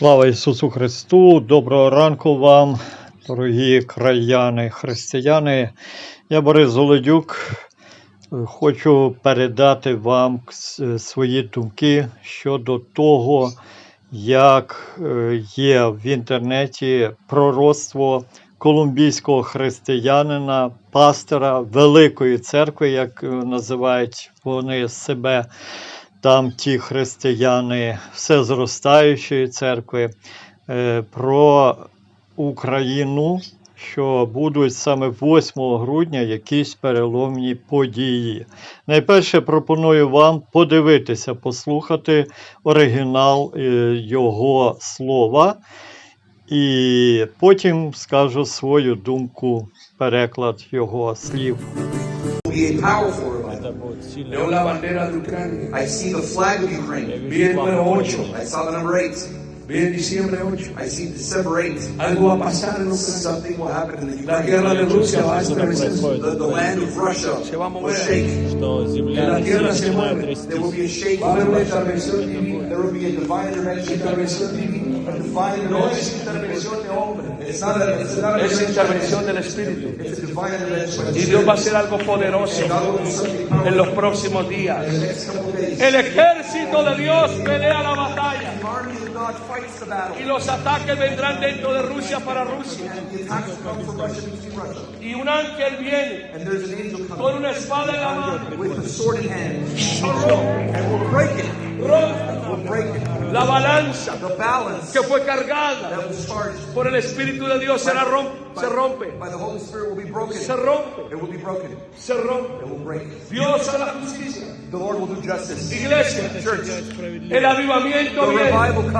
Слава Ісусу Христу! Доброго ранку вам, дорогі краяни, християни. Я Борис Золодюк. Хочу передати вам свої думки щодо того, як е, є в інтернеті пророцтво колумбійського християнина, пастора Великої церкви, як е, називають вони себе там ті християни всезростаючої церкви, е, про Україну, що будуть саме 8 грудня якісь переломні події. Найперше пропоную вам подивитися, послухати оригінал е, його слова, і потім скажу свою думку, переклад його слів. be a powerful revival. Veo la bandera de Ucrania. I see the flag of Ukraine. Vi el número 8. I saw the number 8. Vi el diciembre 8. I see December 8. Algo va a pasar en Ucrania. Something will happen in the Ukraine. La tierra de Rusia va a estremecerse. The, the land of Russia will shake. что Que земля la tierra se начинает mueve. трястись. There will be a shake. Va a haber una intervención divina. There will be a divine intervention. Intervención divina. No es intervención de hombre, es intervención del Espíritu. Y Dios va a hacer algo poderoso en los próximos días. El ejército de Dios pelea la batalla. Y los ataques vendrán dentro de Rusia para Rusia. Y un ángel viene con una espada en la mano. La balanza The balance que fue cargada that was charged por el Espíritu de Dios será rom- se rompe, by the Holy Spirit will be broken. se rompe, It will be broken. se rompe. It will break. Dios hará justicia. The Lord will do justice. Iglesia, Church, el avivamiento the viene, revival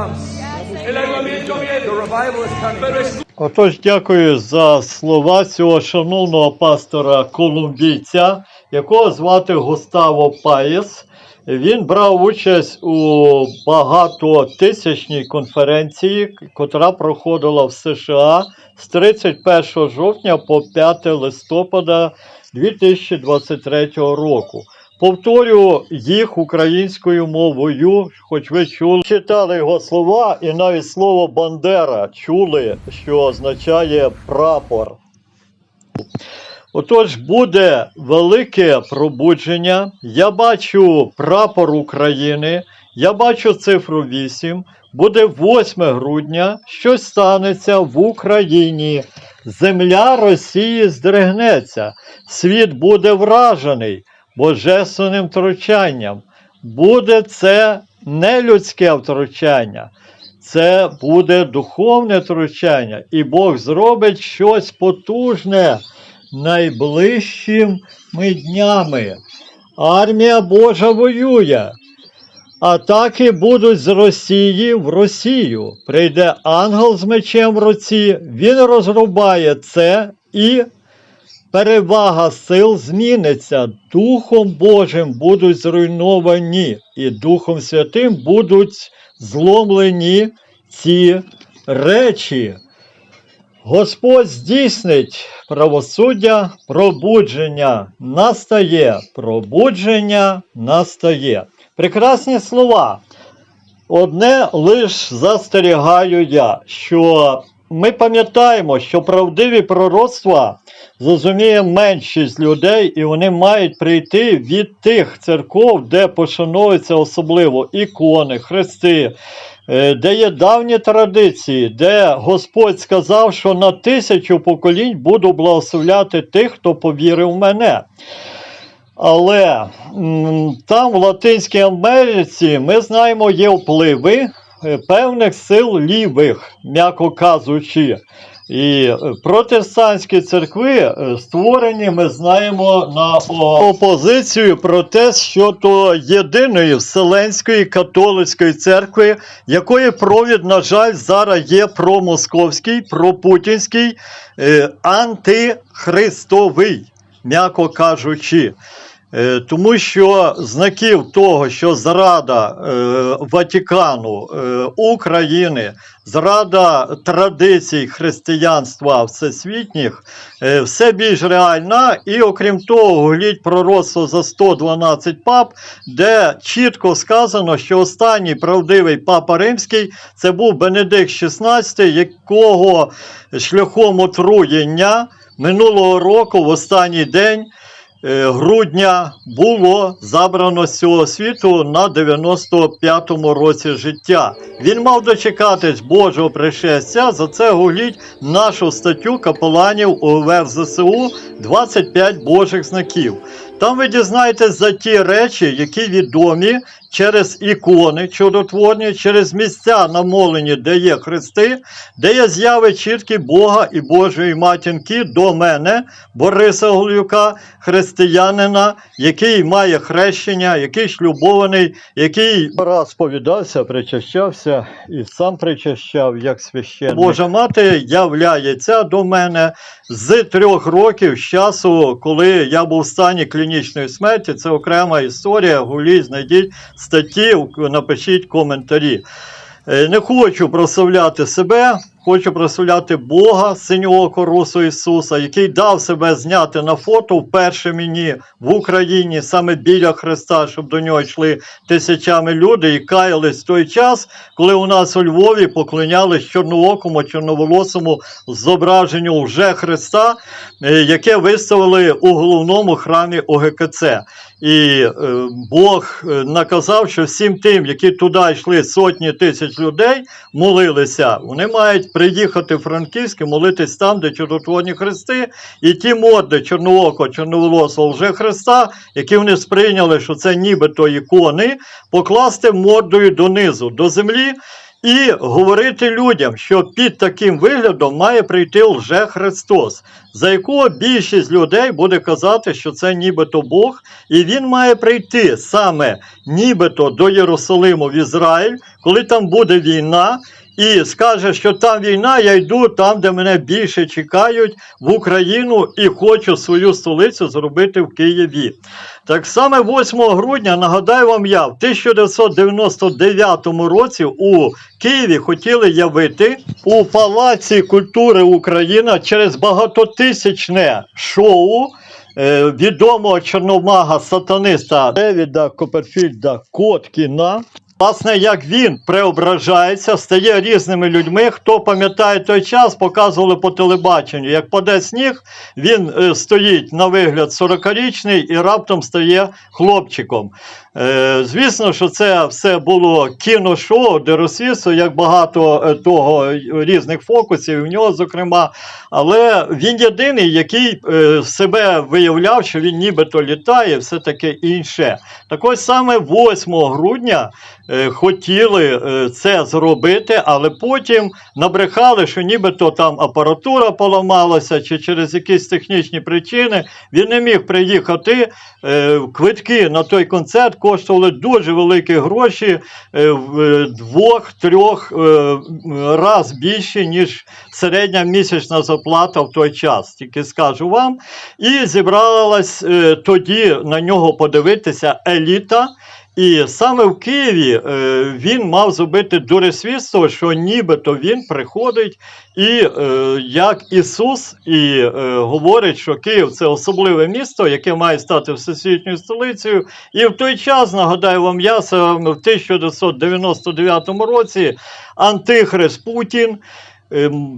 el avivamiento viene, is coming. Отож, дякую за слова цього шановного пастора колумбійця, якого звати Густаво Паєс. Він брав участь у багатотисячній конференції, котра проходила в США з 31 жовтня по 5 листопада 2023 року. Повторю їх українською мовою, хоч ви чули, читали його слова, і навіть слово Бандера чули, що означає прапор. Отож, буде велике пробудження. Я бачу прапор України, я бачу цифру 8. Буде 8 грудня, щось станеться в Україні. Земля Росії здригнеться, світ буде вражений божественним втручанням. Буде це не людське втручання, це буде духовне втручання, і Бог зробить щось потужне найближчими днями. Армія Божа воює. Атаки будуть з Росії в Росію. Прийде ангел з мечем в руці, він розрубає це і перевага сил зміниться. Духом Божим будуть зруйновані, і Духом Святим будуть зломлені ці речі. Господь здійснить правосуддя, пробудження настає, пробудження настає. Прекрасні слова. Одне лиш застерігаю я, що ми пам'ятаємо, що правдиві пророцтва зрозуміє меншість людей, і вони мають прийти від тих церков, де пошановуються особливо ікони, хрести, де є давні традиції, де Господь сказав, що на тисячу поколінь буду благословляти тих, хто повірив в мене. Але там, в Латинській Америці, ми знаємо, є впливи е, певних сил лівих, м'яко кажучи. І е, протестантські церкви е, створені, ми знаємо, на опозицію протест щодо єдиної Вселенської католицької церкви, якої провід, на жаль, зараз є промосковський, пропутінський, е, антихристовий, м'яко кажучи. Е, Тому що знаків того, що зрада е, Ватикану, е, України, зрада традицій християнства всесвітніх все більш реальна, і окрім того, глядь пророцтво за 112 пап, де чітко сказано, що останній правдивий папа римський це був Бенедикт XVI, якого шляхом отруєння минулого року в останній день грудня було забрано з цього світу на 95-му році життя. Він мав дочекатись Божого пришестя. За це гуліть нашу статтю капеланів УВР ЗСУ 25 Божих знаків. Там ви дізнаєтесь за ті речі, які відомі через ікони чудотворні, через місця намолені, де є хрести, де є зяви чіткі Бога і Божої матінки до мене, Бориса Голюка, християнина, який має хрещення, який шлюбований, який раз повідався, причащався і сам причащав як священник. Божа мати являється до мене з трьох років з часу, коли я був в стані клінічної смерті. Це окрема історія. Гулі, знайдіть статті, напишіть коментарі. Е, Не хочу прославляти себе, хочу прославляти Бога, синього корусу Ісуса, який дав себе зняти на фото вперше мені в Україні, саме біля Христа, щоб до нього йшли тисячами людей і каялись в той час, коли у нас у Львові поклонялись чорноокому, чорноволосому зображенню вже Христа, е, яке виставили у головному храмі ОГКЦ. І е, Бог е, наказав, що всім тим, які туди йшли сотні тисяч людей, молилися, вони мають приїхати в Франківськ молитись там, де чудотворні хрести, і ті морди чорноокого, чорноволосого вже Христа, які вони сприйняли, що це нібито ікони, покласти мордою донизу, до землі. І говорити людям, що під таким виглядом має прийти лже Христос, за якого більшість людей буде казати, що це нібито Бог, і він має прийти саме нібито до Єрусалиму в Ізраїль, коли там буде війна, і скаже, що там війна, я йду там, де мене більше чекають, в Україну і хочу свою столицю зробити в Києві. Так само 8 грудня, нагадаю вам я, в 1999 році у Києві хотіли явити у Палаці культури Україна через багатотисячне шоу е, відомого чорномага сатаниста Девіда Коперфільда Коткіна. Власне, як він преображається, стає різними людьми. Хто пам'ятає той час, показували по телебаченню. Як паде сніг, він е, стоїть на вигляд 40-річний і раптом стає хлопчиком. Е, звісно, що це все було кіношоу, де розсвісу, як багато е, того різних фокусів, в нього, зокрема. Але він єдиний, який е, себе виявляв, що він нібито літає, все таке інше. Так ось саме 8 грудня хотіли це зробити, але потім набрехали, що нібито там апаратура поламалася, чи через якісь технічні причини він не міг приїхати. Е, Квитки на той концерт коштували дуже великі гроші, е, в е, двох-трьох е, раз більше, ніж середня місячна зарплата в той час. Тільки скажу вам. І зібралась тоді на нього подивитися еліта. І саме в Києві е, він мав зробити дуресвідство, що нібито він приходить і е, як Ісус, і е, говорить, що Київ це особливе місто, яке має стати всесвітньою столицею. І в той час, нагадаю вам, я в 1999 році Антихрист Путін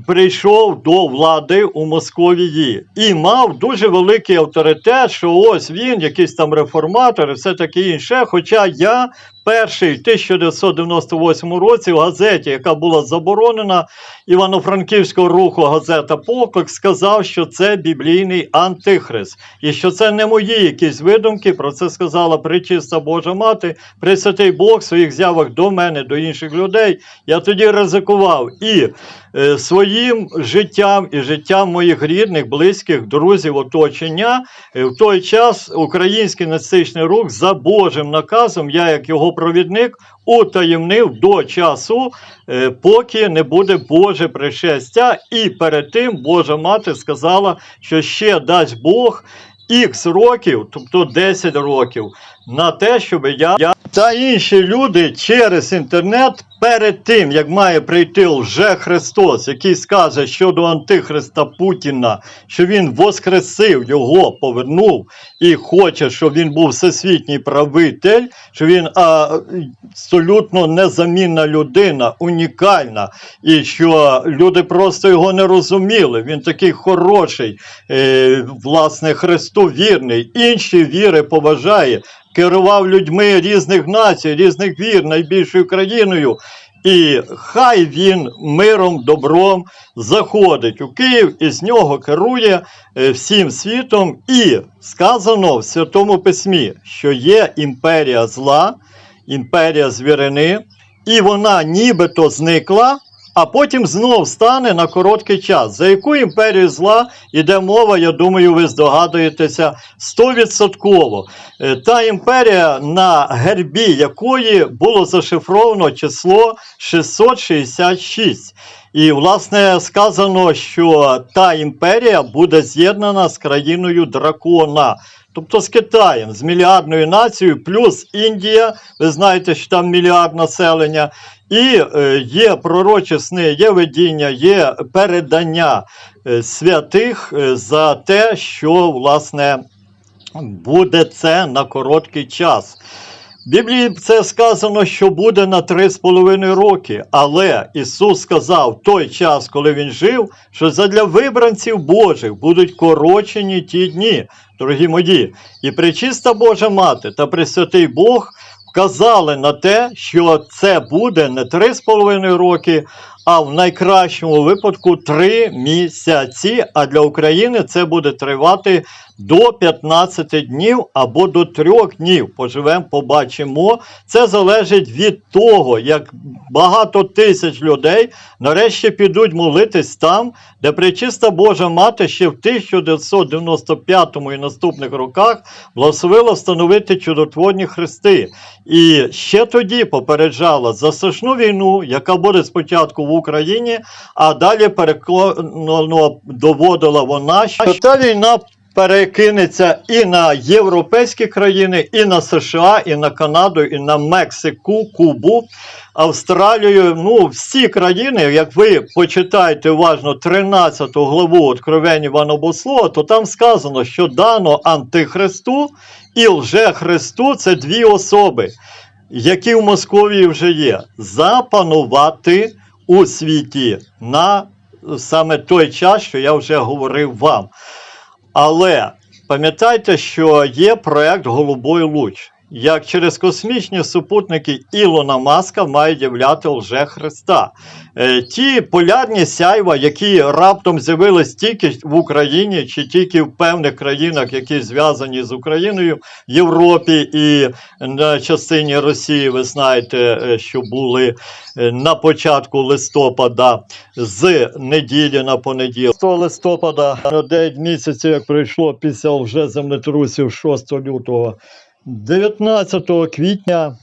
прийшов до влади у Московії і мав дуже великий авторитет, що ось він, якийсь там реформатор і все таке інше. Хоча я перший в 1998 році в газеті, яка була заборонена Івано-Франківського руху газета Поклик, сказав, що це біблійний антихрист, і що це не мої якісь видумки. Про це сказала причиста Божа мати, Пресвятий Бог в своїх з'явах до мене, до інших людей. Я тоді ризикував і е, своїм життям і життям моїх рідних, близьких, друзів, оточення. Е, В той час український нацистичний рух за Божим наказом, я як його провідник, утаємнив до часу, е, поки не буде Боже пришестя. І перед тим Божа мати сказала, що ще дасть Бог. ікс років, тобто 10 років, на те, щоб я, та інші люди через інтернет перед тим, як має прийти лже Христос, який скаже щодо Антихриста Путіна, що він воскресив його, повернув і хоче, щоб він був всесвітній правитель, що він а, абсолютно незамінна людина, унікальна, і що люди просто його не розуміли. Він такий хороший, е, власне, христовірний, інші віри поважає, керував людьми різних націй, різних вір, найбільшою країною. І хай він миром, добром заходить у Київ і з нього керує е, всім світом. І сказано в Святому Письмі, що є імперія зла, імперія звірини, і вона нібито зникла, а потім знов стане на короткий час. За яку імперію зла йде мова, я думаю, ви здогадуєтеся стовідсотково. Е, Та імперія, на гербі якої було зашифровано число 666. І, власне, сказано, що та імперія буде з'єднана з країною дракона. Тобто з Китаєм, з мільярдною нацією, плюс Індія, ви знаєте, що там мільярд населення, і е, є пророчі сни, є видіння, є передання е, святих е, за те, що власне буде це на короткий час. Біблії це сказано, що буде на три з половиною роки. Але Ісус сказав той час, коли Він жив, що задля вибранців Божих будуть корочені ті дні, дорогі мої. І пречиста Божа Мати та Пресвятий Бог вказали на те, що це буде не три з половиною роки, а в найкращому випадку три місяці. А для України це буде тривати до 15 днів або до 3 днів. Поживемо, побачимо. Це залежить від того, як багато тисяч людей нарешті підуть молитись там, де пречиста Божа Мати ще в 1995 і наступних роках благословила встановити чудотворні хрести. І ще тоді попереджала за страшну війну, яка буде спочатку в Україні, а далі переконано доводила вона, що та війна перекинеться і на європейські країни, і на США, і на Канаду, і на Мексику, Кубу, Австралію. Ну, всі країни, як ви почитаєте уважно 13 главу Откровень Івана Бослова, то там сказано, що дано Антихристу і лже-Христу це дві особи, які в Московії вже є, запанувати у світі на саме той час, що я вже говорив вам. Але пам'ятайте, що є проект Голубой луч. Як через космічні супутники Ілона Маска мають являти лже Христа. Е, ті полярні сяйва, які раптом з'явились тільки в Україні чи тільки в певних країнах, які зв'язані з Україною, Європі і на частині Росії, ви знаєте, е, що були е, на початку листопада з неділі на понеділок. 100 листопада на 9 місяців, як пройшло після вже землетрусів 6 лютого. 19 квітня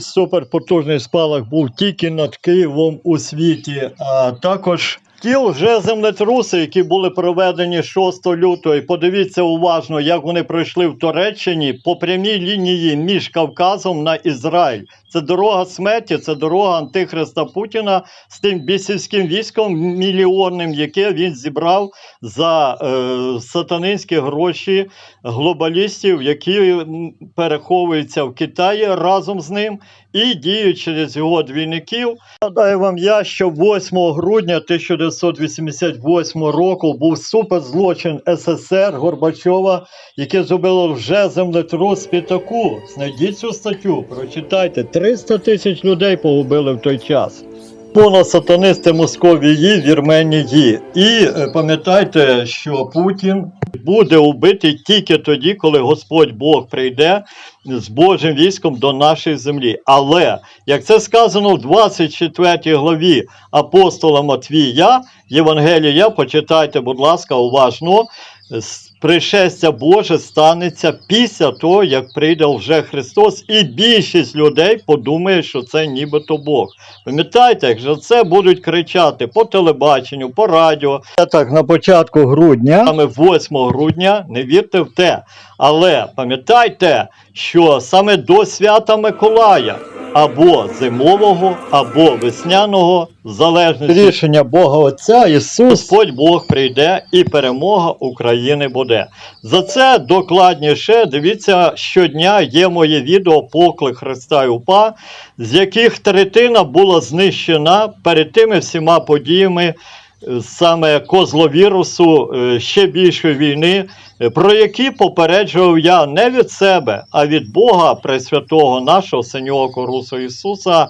суперпотужний спалах був тільки над Києвом у світі, а також ті вже землетруси, які були проведені 6 лютого. І подивіться уважно, як вони пройшли в Туреччині по прямій лінії між Кавказом на Ізраїль. Це дорога смерті, це дорога Антихриста Путіна з тим бісівським військом мільйонним, яке він зібрав за е, сатанинські гроші глобалістів, які переховуються в Китаї разом з ним і діють через його двійників. Нагадаю вам я, що 8 грудня 1988 року був суперзлочин СССР Горбачова, яке зробило вже землетрус Пітаку. Знайдіть цю статтю, прочитайте. 300 тисяч людей погубили в той час. Понад сатанисти Московії, Вірменії. І е, пам'ятайте, що Путін буде убитий тільки тоді, коли Господь Бог прийде з Божим військом до нашої землі. Але як це сказано в 24 главі апостола Матвія, Євангелія, почитайте, будь ласка, уважно. з пришестя Боже станеться після того, як прийде вже Христос, і більшість людей подумає, що це нібито Бог. Пам'ятаєте, якщо це будуть кричати по телебаченню, по радіо. Це так на початку грудня, саме 8 грудня, не вірте в те. Але пам'ятайте, що саме до свята Миколая. Або зимового, або весняного, залежно рішення Бога Отця, Ісус, Господь Бог прийде і перемога України буде. За це докладніше дивіться, щодня є моє відео Поклик Христа і УПА, з яких третина була знищена перед тими всіма подіями, саме козловірусу, е, ще більшої війни, е, про які попереджував я не від себе, а від Бога Пресвятого нашого Синього Корусу Ісуса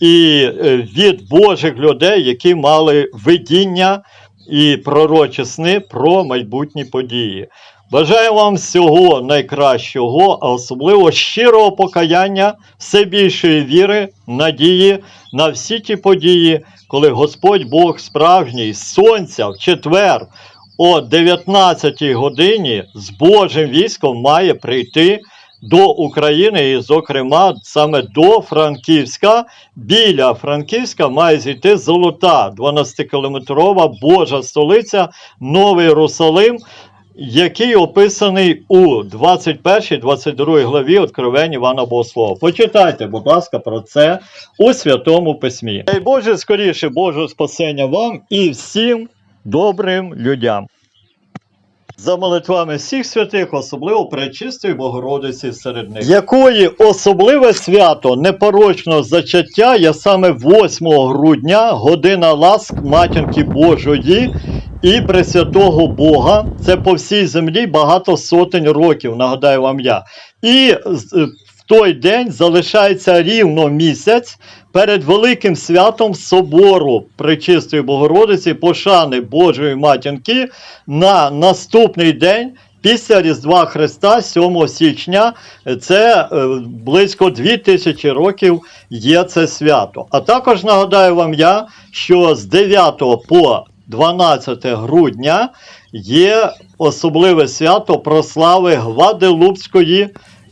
і е, від Божих людей, які мали видіння і пророчі сни про майбутні події. Бажаю вам всього найкращого, а особливо щирого покаяння, все більшої віри, надії на всі ті події, коли Господь Бог справжній сонця в четвер о 19 годині з Божим військом має прийти до України, і, зокрема, саме до Франківська. Біля Франківська має зійти золота 12-кілометрова Божа столиця, Новий Єрусалим, який описаний у 21-22 главі Откровень Івана Богослова. Почитайте, будь ласка, про це у Святому Письмі. Дай Боже, скоріше Божого спасення вам і всім добрим людям. За молитвами всіх святих, особливо Пречистої Богородиці серед них, якої особливе свято непорочного зачаття є саме 8 грудня, година ласк Матінки Божої і Пресвятого Бога. Це по всій землі багато сотень років, нагадаю вам я. І е, в той день залишається рівно місяць перед великим святом собору Пречистої Богородиці, пошани Божої матінки на наступний день. Після Різдва Христа, 7 січня, це е, близько 2000 років є це свято. А також нагадаю вам я, що з 9 по 12 грудня є особливе свято прослави Гваделупської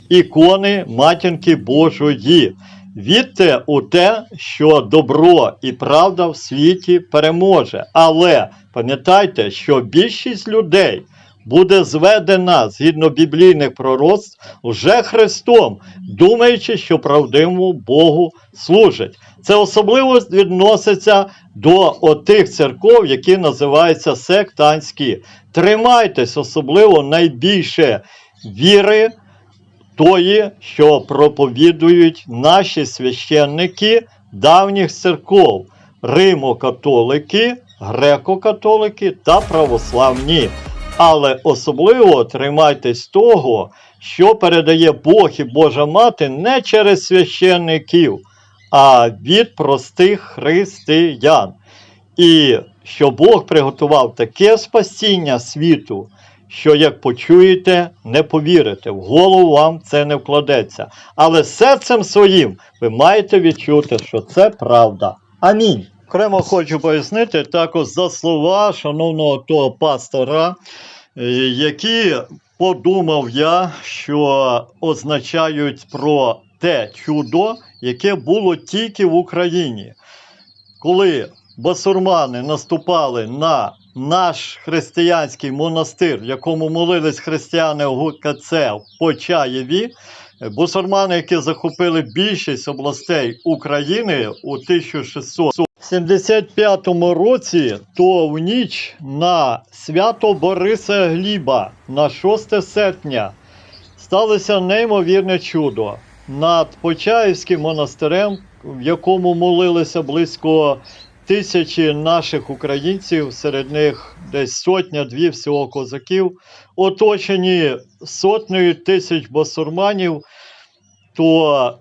ікони Матінки Божої. Вірте у те, що добро і правда в світі переможе. Але пам'ятайте, що більшість людей буде зведена згідно біблійних пророцтв вже Христом, думаючи, що правдивому Богу служать. Це особливо відноситься до отих церков, які називаються сектантські. Тримайтесь особливо найбільше віри тої, що проповідують наші священники давніх церков, римо-католики, греко-католики та православні. Але особливо тримайтесь того, що передає Бог і Божа Мати не через священників, а від простих християн. І що Бог приготував таке спасіння світу, що як почуєте, не повірите, в голову вам це не вкладеться. Але серцем своїм ви маєте відчути, що це правда. Амінь. Окремо хочу пояснити також за слова шановного того пастора, е, які подумав я, що означають про те чудо, яке було тільки в Україні. Коли басурмани наступали на наш християнський монастир, в якому молились християни ГУКЦ в Почаєві, бусурмани, які захопили більшість областей України у 1675 році, то в ніч на свято Бориса Гліба на 6 серпня сталося неймовірне чудо. Над Почаївським монастирем, в якому молилися близько тисячі наших українців, серед них десь сотня-дві всього козаків, оточені сотнею тисяч басурманів, то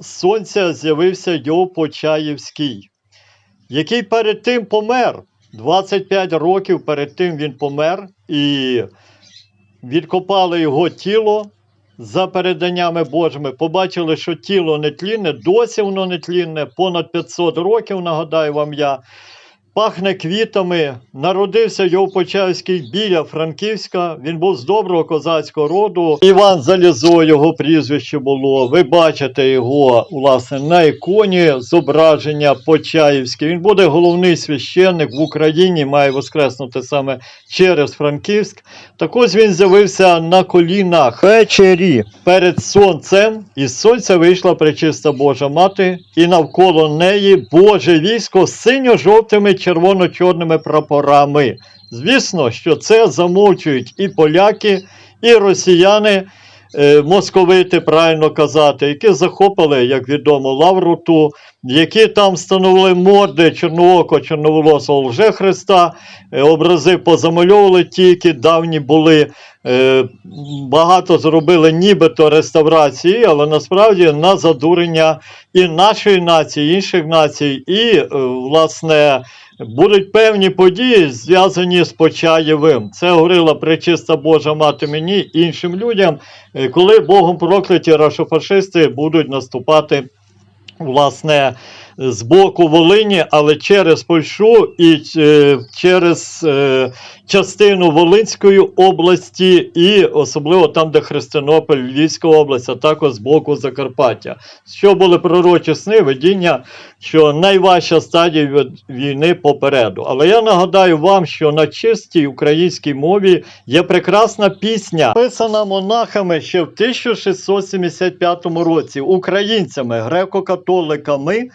сонця з'явився Йов Почаївський, який перед тим помер. 25 років перед тим він помер і відкопали його тіло за переданнями Божими. Побачили, що тіло не тлінне, досі воно не тлінне, понад 500 років, нагадаю вам я. Пахне квітами. Народився його Почаївський біля Франківська. Він був з доброго козацького роду. Іван Залізо, його прізвище було. Ви бачите його власне на іконі зображення Почаївське. Він буде головний священник в Україні, має воскреснути саме через Франківськ. Так ось він з'явився на колінах ввечері перед сонцем, і з сонця вийшла пречиста Божа мати, і навколо неї Боже військо синьо-жовтими червоно-чорними прапорами. Звісно, що це замовчують і поляки, і росіяни. е, Московити, правильно казати, які захопили, як відомо, Лавруту, які там встановили морди чорноокого, чорноволосого лже Христа, е, образи позамальовували ті, які давні були. Е, Багато зробили нібито реставрації, але насправді на задурення і нашої нації, і інших націй, і, власне, будуть певні події, зв'язані з Почаєвим. Це говорила пречиста Божа мати мені іншим людям, е, коли Богом прокляті рашофашисти будуть наступати власне, з боку Волині, але через Польщу і е, через е, частину Волинської області, і особливо там, де Христинополь, Львівська область, а також з боку Закарпаття. Що були пророчі сни, видіння, що найважча стадія війни попереду. Але я нагадаю вам, що на чистій українській мові є прекрасна пісня, писана монахами ще в 1675 році, українцями, греко-католиками.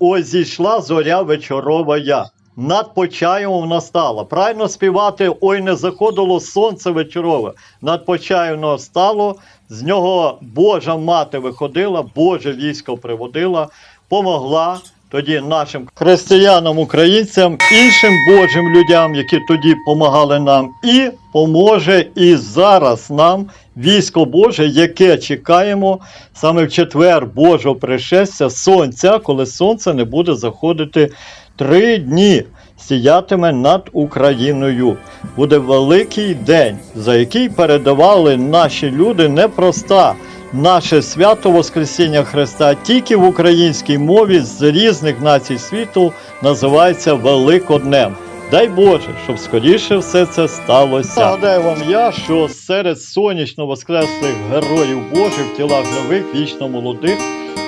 Ось зійшла зоря вечорова я. Над Почаєвом настала. Правильно співати ой не заходило сонце вечорове. Над Почаєм настало, з нього Божа мати виходила, Боже військо приводила, помогла тоді нашим християнам, українцям, іншим Божим людям, які тоді помагали нам, і поможе і зараз нам військо Боже, яке чекаємо саме в четвер Божого пришестя сонця, коли сонце не буде заходити три дні. Сіятиме над Україною. Буде великий день, за який передавали наші люди непроста. Наше свято Воскресіння Христа тільки в українській мові з різних націй світу називається Великоднем. Дай Боже, щоб скоріше все це сталося. Нагадаю вам я, що серед сонячно воскреслих героїв Божих в тілах нових, вічно молодих,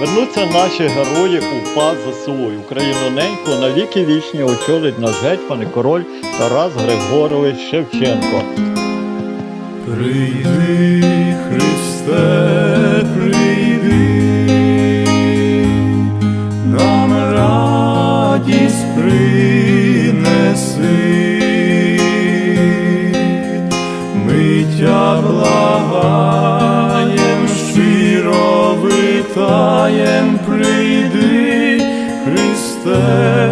вернуться наші герої УПА ЗСУ. І Україну неньку навіки вічні очолить наш гетьман і король Тарас Григорович Шевченко. Прийди, Христе, прийди, нам радість принеси, ми тя благаєм, щиро витаєм, прийди, Христе,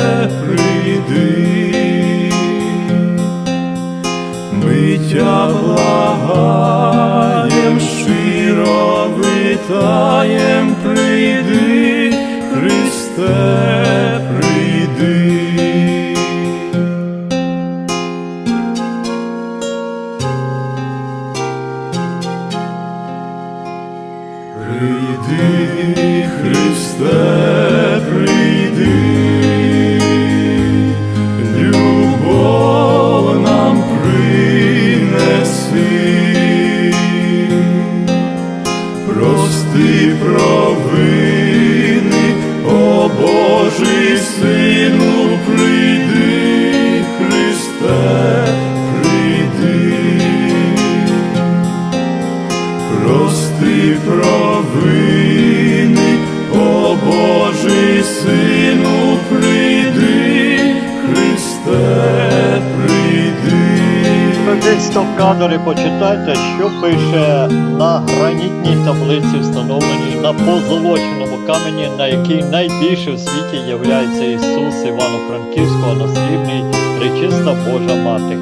Десь в кадрі почитайте, що пише на гранітній таблиці, встановленій на позолоченому камені, на якій найбільше в світі являється Ісус Івано-Франківського наслідний Пречиста Божа Мати.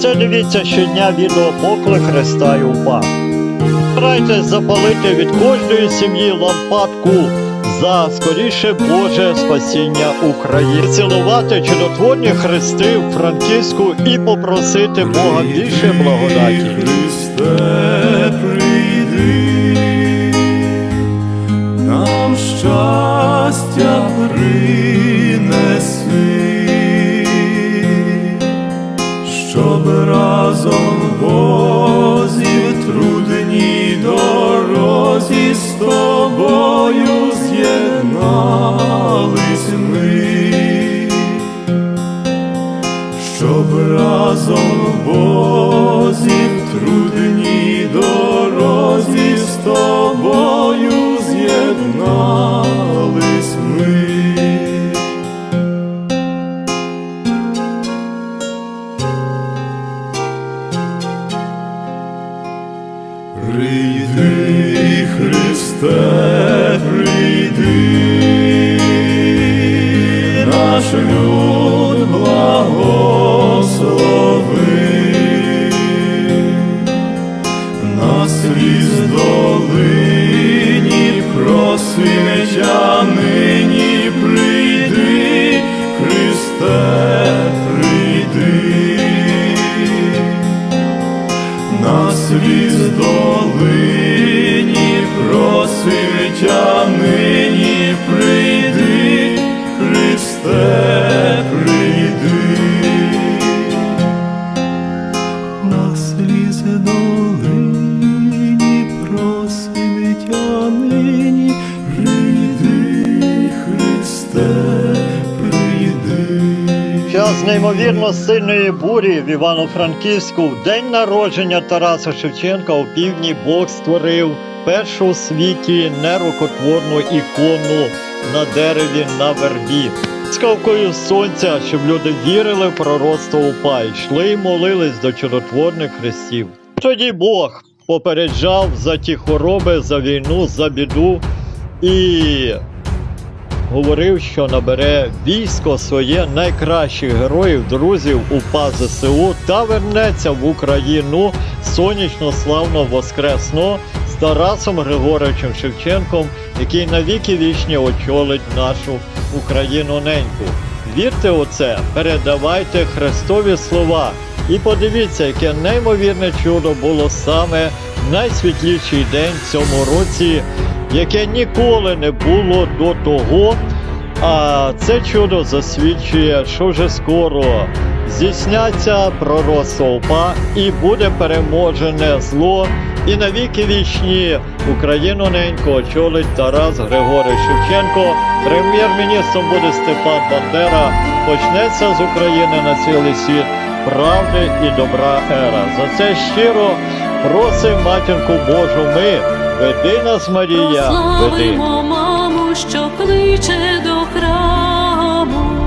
Це дивіться щодня відео поклик Христа і УПА. Старайтесь запалити від кожної сім'ї лампадку за скоріше Боже спасіння України. Цілувати чудотворні хрести в Франківську і попросити Бога більше благодаті. Неймовірно сильної бурі в Івано-Франківську в день народження Тараса Шевченка у півдні Бог створив першу у світі нерукотворну ікону на дереві на вербі. Скавкою сонця, щоб люди вірили в пророцтво упа, йшли і молились до чудотворних хрестів. Тоді Бог попереджав за ті хвороби, за війну, за біду і говорив, що набере військо своє найкращих героїв, друзів УПА ЗСУ та вернеться в Україну сонячно славно воскресно з Тарасом Григоровичем Шевченком, який навіки вічні очолить нашу Україну неньку. Вірте у це, передавайте Христові слова. І подивіться, яке неймовірне чудо було саме найсвітліший день в цьому році, яке ніколи не було до того. А це чудо засвідчує, що вже скоро здійсняться пророцтва УПА і буде переможене зло, і навіки вічні Україну ненько очолить Тарас Григорій Шевченко. Прем'єр-міністром буде Степан Бандера. Почнеться з України на цілий світ правди і добра ера. За це щиро просимо матінку Божу ми. Веди нас, Марія, веди. Маму, що кличе до храму.